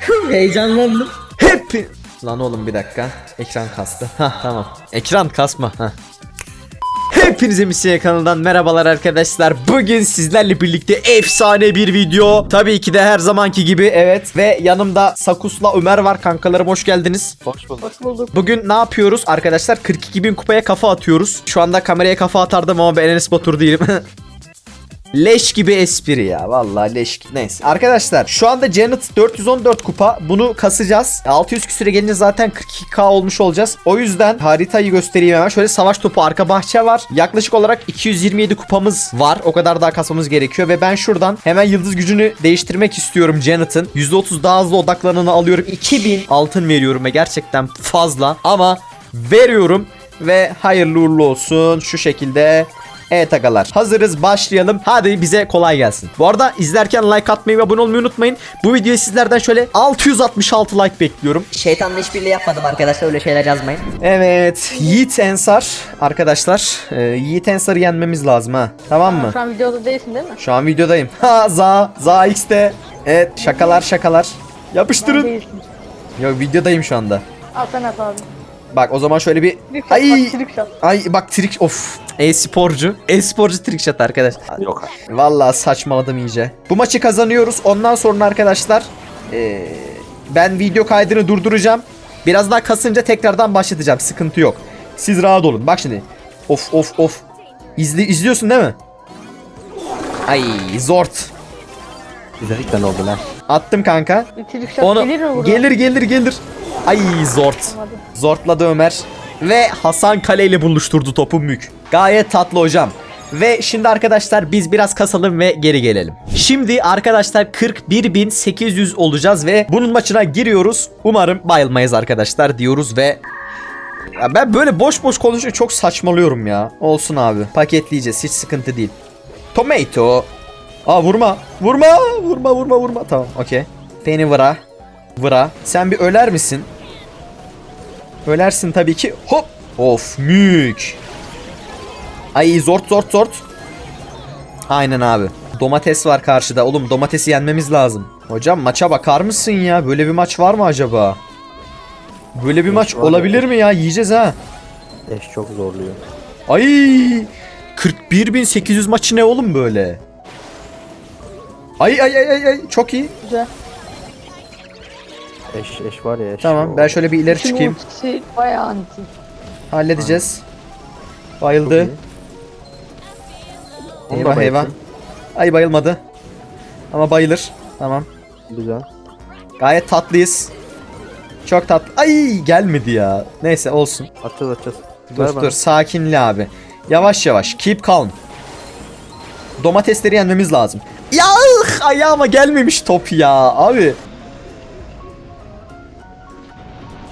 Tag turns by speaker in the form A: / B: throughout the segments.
A: Heyecanlandım.
B: Hep Lan oğlum bir dakika. Ekran kastı. Ha tamam. Ekran kasma. Ha. Hepinize Misya kanalından merhabalar arkadaşlar. Bugün sizlerle birlikte efsane bir video. Tabii ki de her zamanki gibi evet. Ve yanımda Sakus'la Ömer var. Kankalarım hoş geldiniz.
C: Hoş bulduk.
A: Hoş bulduk.
B: Bugün ne yapıyoruz? Arkadaşlar 42 bin kupaya kafa atıyoruz. Şu anda kameraya kafa atardım ama ben Enes Batur değilim. Leş gibi espri ya. Vallahi leş. Neyse. Arkadaşlar şu anda Janet 414 kupa. Bunu kasacağız. 600 küsüre gelince zaten 42k olmuş olacağız. O yüzden haritayı göstereyim hemen. Şöyle savaş topu arka bahçe var. Yaklaşık olarak 227 kupamız var. O kadar daha kasmamız gerekiyor. Ve ben şuradan hemen yıldız gücünü değiştirmek istiyorum Janet'ın. %30 daha hızlı odaklananı alıyorum. 2000 altın veriyorum ve gerçekten fazla. Ama veriyorum. Ve hayırlı uğurlu olsun. Şu şekilde Evet agalar hazırız başlayalım. Hadi bize kolay gelsin. Bu arada izlerken like atmayı ve abone olmayı unutmayın. Bu videoyu sizlerden şöyle 666 like bekliyorum.
A: Şeytanla işbirliği yapmadım arkadaşlar öyle şeyler yazmayın.
B: Evet Yiğit Ensar arkadaşlar. Ee, Yiğit Ensar'ı yenmemiz lazım ha. Tamam mı?
D: Şu an videoda değilsin değil mi?
B: Şu an videodayım. Ha za za x'te. Evet şakalar şakalar. Yapıştırın. Yok videodayım şu anda.
D: Al sen at abi.
B: Bak o zaman şöyle bir
D: Bir
B: Ay
D: bak, trick shot.
B: Ay bak trik of e-sporcu. E-sporcu trick shot arkadaş.
C: Yok.
B: Vallahi saçmaladım iyice. Bu maçı kazanıyoruz. Ondan sonra arkadaşlar eee, ben video kaydını durduracağım. Biraz daha kasınca tekrardan başlatacağım. Sıkıntı yok. Siz rahat olun. Bak şimdi. Of of of. İzli, izliyorsun değil mi? Ay zort.
C: Güzellikten oldu lan.
B: Attım kanka.
D: Bir trick shot
B: Onu
D: gelir mi burada?
B: gelir gelir gelir. Ay zort. Zortladı Ömer. Ve Hasan Kale ile buluşturdu topu mük. Gayet tatlı hocam. Ve şimdi arkadaşlar biz biraz kasalım ve geri gelelim. Şimdi arkadaşlar 41.800 olacağız ve bunun maçına giriyoruz. Umarım bayılmayız arkadaşlar diyoruz ve ya ben böyle boş boş konuşuyor çok saçmalıyorum ya. Olsun abi. Paketleyeceğiz. Hiç sıkıntı değil. Tomato. Aa vurma. Vurma. Vurma vurma vurma. Tamam okey. Beni vıra. Vıra. Sen bir öler misin? Ölersin tabii ki. Hop. Of mük. Ay zort zort zort. Aynen abi. Domates var karşıda. Oğlum domatesi yenmemiz lazım. Hocam maça bakar mısın ya? Böyle bir maç var mı acaba? Böyle bir maç
C: var ya.
B: olabilir mi ya? Yiyeceğiz ha.
C: Eş çok zorluyor.
B: Ay 41.800 maçı ne oğlum böyle? Ay ay ay ay ay çok iyi.
D: Güzel.
C: Eş eş var ya eş.
B: Tamam ben şöyle bir ileri çıkayım.
D: bayağı anti.
B: Halledeceğiz.
C: Çok
B: Bayıldı.
C: Onu da
B: Eyvah eyvah. Ay bayılmadı. Ama bayılır. Tamam.
C: Güzel.
B: Gayet tatlıyız. Çok tatlı. Ay gelmedi ya. Neyse olsun.
C: Atacağız atacağız.
B: Dur
C: Ver bana.
B: dur sakinli abi. Yavaş yavaş. Keep calm. Domatesleri yenmemiz lazım. Ya ayağıma gelmemiş top ya abi.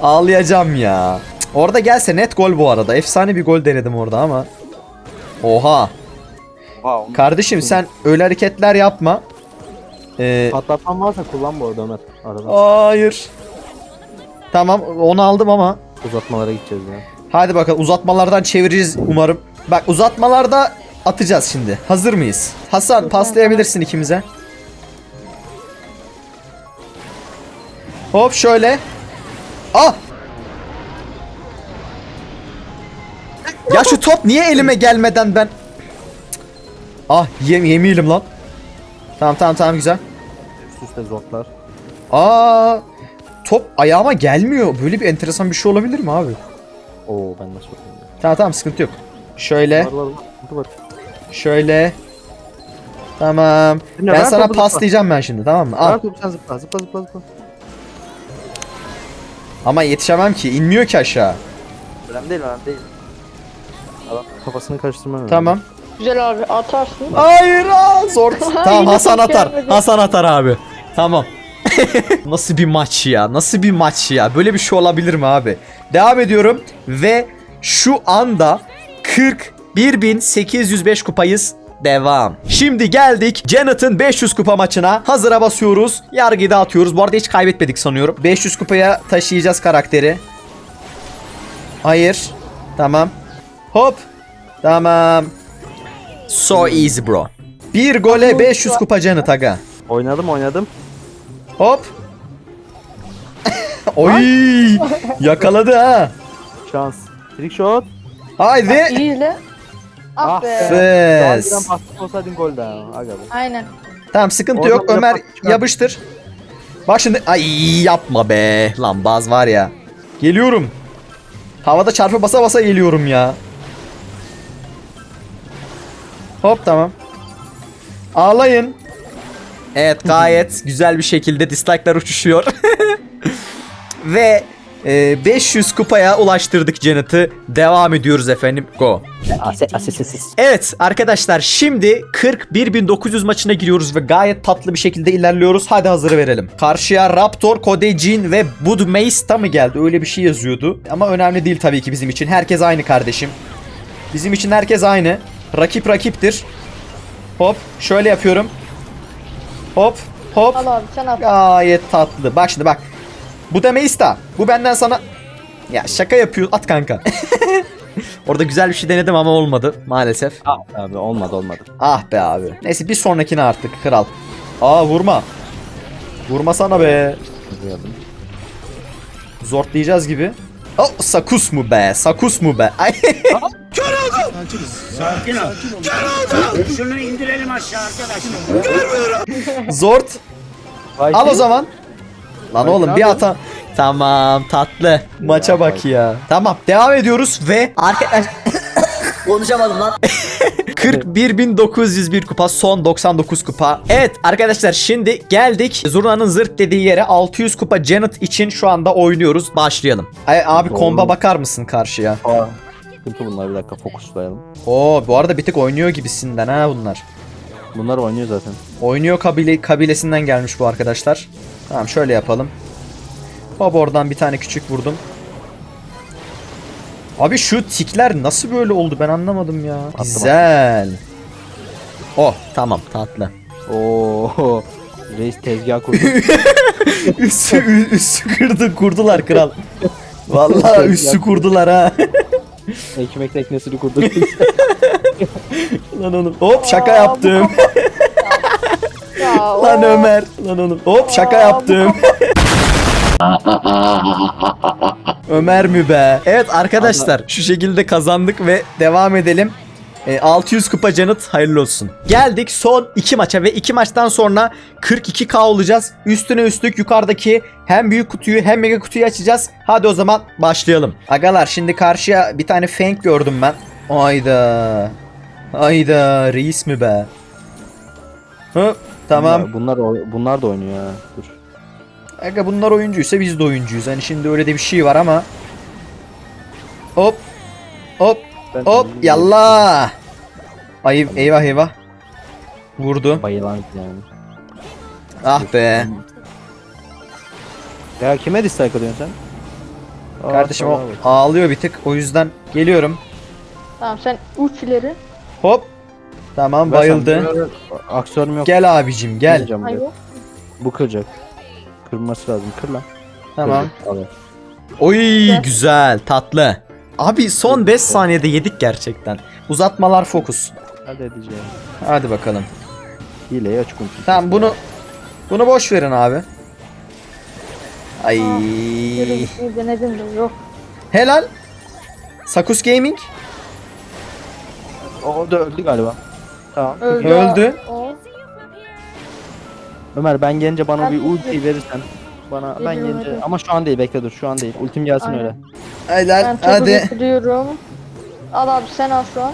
B: Ağlayacağım ya. Orada gelse net gol bu arada. Efsane bir gol denedim orada ama. Oha.
C: Wow.
B: Kardeşim sen öyle hareketler yapma. Ee,
C: Patlatman varsa kullan bu arada Ömer. Arada.
B: hayır. Tamam onu aldım ama.
C: Uzatmalara gideceğiz ya.
B: Hadi bakalım uzatmalardan çevireceğiz umarım. Bak uzatmalarda atacağız şimdi. Hazır mıyız? Hasan paslayabilirsin ikimize. Hop şöyle. Ah! Ya şu top niye elime gelmeden ben... Ah yem yemeyelim lan. Tamam tamam tamam güzel.
C: Üst zortlar.
B: Aa top ayağıma gelmiyor. Böyle bir enteresan bir şey olabilir mi abi?
C: Oo ben nasıl ya.
B: Tamam tamam sıkıntı yok. Şöyle.
C: Var var var. Sıkıntı var.
B: Şöyle. Tamam.
C: Dinle,
B: Ben
C: ver
B: sana
C: topu, zıpla.
B: paslayacağım ben şimdi tamam mı? Al.
C: Ver topu sen zıpla zıpla zıpla zıpla.
B: Ama yetişemem ki. inmiyor ki aşağı.
C: Önemli değil önemli değil. Adam kafasını karıştırman önemli.
B: Tamam.
D: Güzel abi atarsın.
B: Hayır aa, zor. tamam Hasan atar. Hasan atar abi. Tamam. Nasıl bir maç ya? Nasıl bir maç ya? Böyle bir şey olabilir mi abi? Devam ediyorum ve şu anda 41.805 kupayız. Devam. Şimdi geldik Janet'ın 500 kupa maçına. Hazıra basıyoruz. Yargıyı da atıyoruz. Bu arada hiç kaybetmedik sanıyorum. 500 kupaya taşıyacağız karakteri. Hayır. Tamam. Hop. Tamam. So easy bro. Bir gole 500 kupa Janet aga.
C: Oynadım oynadım.
B: Hop. Oy! Yakaladı ha.
C: Şans. Trick shot.
B: Haydi.
D: İyi izle. Ah,
C: Ah
D: be.
C: Daha
B: Fes.
C: önceden bastık olsaydın gol daha. Aga be.
D: Aynen.
B: Tamam sıkıntı
C: Oradan
B: yok. Ömer
C: çıkar.
B: yapıştır. Bak şimdi. Ay yapma be. Lan baz var ya. Geliyorum. Havada çarpı basa basa geliyorum ya. Hop tamam. Ağlayın. Evet gayet güzel bir şekilde dislike'lar uçuşuyor. Ve e, 500 kupaya ulaştırdık Janet'ı. Devam ediyoruz efendim. Go. Evet arkadaşlar şimdi 41.900 maçına giriyoruz ve gayet tatlı bir şekilde ilerliyoruz. Hadi hazırı verelim. Karşıya Raptor, Kodejin ve Bud Mace'ta mı geldi? Öyle bir şey yazıyordu. Ama önemli değil tabii ki bizim için. Herkes aynı kardeşim. Bizim için herkes aynı. Rakip rakiptir. Hop şöyle yapıyorum. Hop hop.
D: Al abi sen.
B: Gayet tatlı. Bak şimdi bak. Bu da Meista. Bu benden sana... Ya şaka yapıyor. At kanka. Orada güzel bir şey denedim ama olmadı maalesef.
C: Ah abi olmadı olmadı.
B: Ah be abi. Neyse bir sonrakine artık kral. Aa vurma. Vurma sana be.
C: Duyalım.
B: Zortlayacağız gibi. Oh sakus mu be? Sakus mu be? Ay.
E: Sakin ol. Şunu indirelim aşağı arkadaşlar.
B: Zort.
C: Vay
B: Al o zaman. Lan oğlum bir hata. Tamam tatlı. Maça bak ya. Tamam devam ediyoruz ve
A: Arkadaş konuşamadım lan.
B: 41.901 kupa son 99 kupa. Evet arkadaşlar şimdi geldik Zurna'nın zırt dediği yere 600 kupa Janet için şu anda oynuyoruz. Başlayalım. Ay, abi
C: Doğru.
B: komba bakar mısın karşıya?
C: Aa, Sıkıntı bunlar bir dakika fokuslayalım.
B: Oo bu arada bir tık oynuyor gibisinden ha bunlar.
C: Bunlar oynuyor zaten.
B: Oynuyor kabile kabilesinden gelmiş bu arkadaşlar. Tamam şöyle yapalım. Hop oradan bir tane küçük vurdum. Abi şu tikler nasıl böyle oldu ben anlamadım ya. Güzel. Oh tamam tatlı.
C: Oo. Reis tezgah kurdu.
B: üssü, ü- üssü kırdı kurdular kral. Vallahi üssü kurdular ha.
C: Ekmek teknesini kurdu.
B: Lan oğlum. Hop şaka
D: Aa,
B: yaptım.
D: Ya,
B: Lan Ömer. Lan oğlum. Hop şaka
D: Aa,
B: yaptım. Ömer mi be? Evet arkadaşlar şu şekilde kazandık ve devam edelim. E, 600 kupa canıt hayırlı olsun. Geldik son 2 maça ve 2 maçtan sonra 42k olacağız. Üstüne üstlük yukarıdaki hem büyük kutuyu hem mega kutuyu açacağız. Hadi o zaman başlayalım. Agalar şimdi karşıya bir tane Fang gördüm ben. Ayda. Ayda reis mi be? Hı, tamam.
C: Bunlar, bunlar, da oynuyor. Dur.
B: Aga bunlar oyuncuysa biz de oyuncuyuz. Hani şimdi öyle de bir şey var ama. Hop. Hop.
C: Ben
B: Hop. Yallah. Ay eyvah eyvah. Vurdu.
C: Bayılan yani.
B: Ah be.
C: Ya kime dislike atıyorsun sen? Aa,
B: Kardeşim o ağlıyor bir tık. O yüzden geliyorum.
D: Tamam sen uç ileri.
B: Hop. Tamam bayıldı.
C: Aksiyonum yok.
B: Gel abicim gel.
D: Hayır.
C: Bu kıracak. Kırması lazım. Kır lan.
B: Tamam.
C: Kırdı. Al.
B: Oy
D: Güzel.
B: tatlı. Abi son 5 saniyede yedik gerçekten. Uzatmalar fokus.
C: Hadi edeceğim.
B: Hadi bakalım.
C: Hileyi açık unuttum.
B: Tamam bunu bunu boş verin abi. Ay.
D: Yürü, denedim de yok.
B: Helal. Sakus Gaming
C: O da öldü galiba. Tamam.
D: Öldü.
B: Öldü.
D: O.
C: Ömer ben gelince bana
D: Ben
C: bir
D: de-
C: ulti verirsen. Bana ben
D: Geliyorum,
C: gelince
D: hadi.
C: ama şu an değil bekle dur şu an değil. Ultim gelsin
D: Aynen.
C: öyle.
B: Helal.
D: Ben topu
B: Hadi.
D: getiriyorum. Al abi sen al şu an.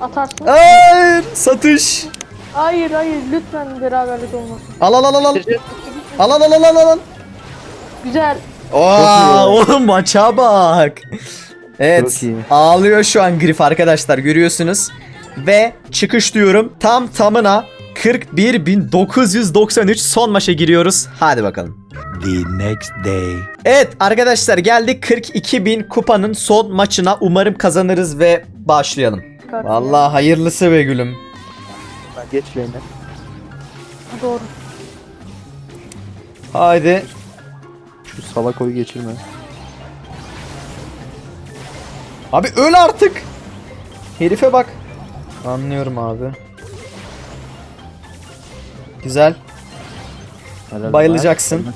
D: Atarsın.
B: Hayır. Satış.
D: Hayır hayır lütfen beraberlik olmasın.
B: Al al al al al. Al al al al al al.
D: Güzel.
B: Oo, oğlum maça bak. Evet.
C: Çok iyi.
B: Ağlıyor şu an Grif arkadaşlar görüyorsunuz. Ve çıkış diyorum. Tam tamına 41.993 son maça giriyoruz. Hadi bakalım.
F: the next day.
B: Evet arkadaşlar geldik 42.000 kupanın son maçına. Umarım kazanırız ve başlayalım. Vallahi hayırlısı be gülüm.
C: Geç lane'e.
D: Doğru.
B: Haydi.
C: Şu salak oyu geçirme.
B: Abi öl artık. Herife bak. Anlıyorum abi. Güzel.
C: Helal
B: Bayılacaksın.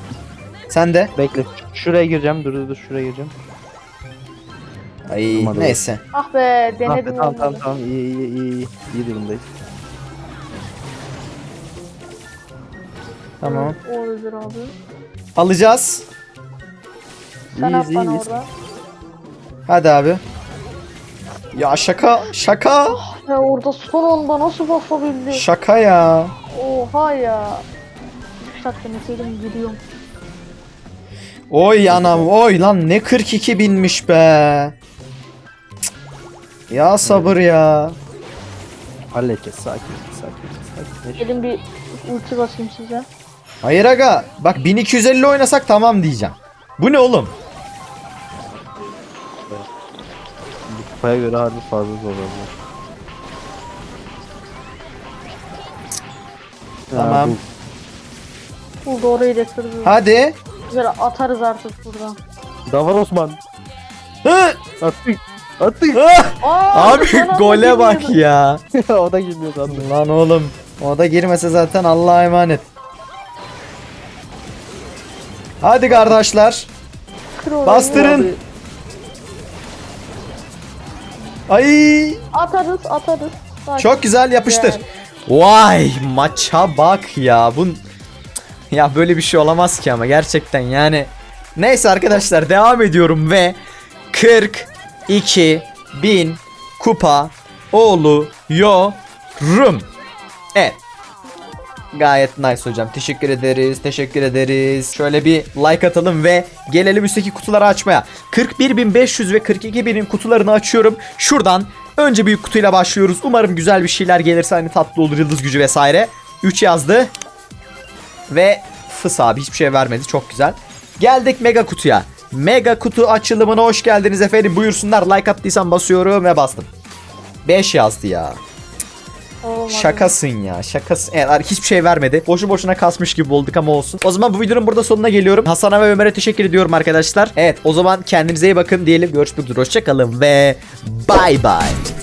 B: Sen de.
C: Bekle. Şuraya gireceğim. Dur dur dur şuraya gireceğim.
B: Ay
C: Olmadı.
B: neyse.
D: Ah be
C: Tamam
D: denedim
C: tamam tamam,
D: olmadı.
C: tamam. iyi iyi iyi iyi. İyi durumdayız.
B: Tamam.
D: O özür abi.
B: Alacağız.
D: Sen at
C: İyiyiz,
D: bana
C: iyiyiz.
D: orada.
B: Hadi abi. Ya şaka şaka
D: Ya orada son onda nasıl basabildi?
B: şaka ya.
D: Oha ya. 3 dakika meseydim gidiyorum.
B: Oy anam oy lan ne 42 binmiş be. Cık. Ya sabır ya.
C: Halledeceğiz. Sakin sakin sakin.
D: Gelin bir ulti basayım size.
B: Hayır aga bak 1250 oynasak tamam diyeceğim. Bu ne oğlum?
C: Bu kupaya göre harbi fazla zor oldu.
B: Tamam.
D: Bu doğru iletirdi.
B: Hadi.
D: Güzel atarız artık buradan.
C: Davar Osman.
B: Hı,
C: Attık. Attık.
D: Aa,
B: Abi
D: anda
B: gole bak ya.
C: o da girmiyor sandım.
B: Lan oğlum. O da girmese zaten Allah'a emanet. Hadi kardeşler.
D: Kır orayı.
B: Bastırın. Ay.
D: Atarız atarız. Sakin.
B: Çok güzel yapıştır. Vay maça bak ya. Bun ya böyle bir şey olamaz ki ama gerçekten yani. Neyse arkadaşlar devam ediyorum ve 42 bin kupa oğlu yorum. Evet. Gayet nice hocam. Teşekkür ederiz. Teşekkür ederiz. Şöyle bir like atalım ve gelelim üstteki kutuları açmaya. 41.500 ve 42.000'in kutularını açıyorum. Şuradan önce büyük kutuyla başlıyoruz. Umarım güzel bir şeyler gelirse hani tatlı olur yıldız gücü vesaire. 3 yazdı. Ve fıs abi hiçbir şey vermedi. Çok güzel. Geldik mega kutuya. Mega kutu açılımına hoş geldiniz efendim. Buyursunlar. Like attıysan basıyorum ve bastım. 5 yazdı ya. Şakasın ya şakasın. Evet, hiçbir şey vermedi. Boşu boşuna kasmış gibi olduk ama olsun. O zaman bu videonun burada sonuna geliyorum. Hasan'a ve Ömer'e teşekkür ediyorum arkadaşlar. Evet o zaman kendinize iyi bakın diyelim. Görüşmek üzere. Hoşçakalın ve bye bye.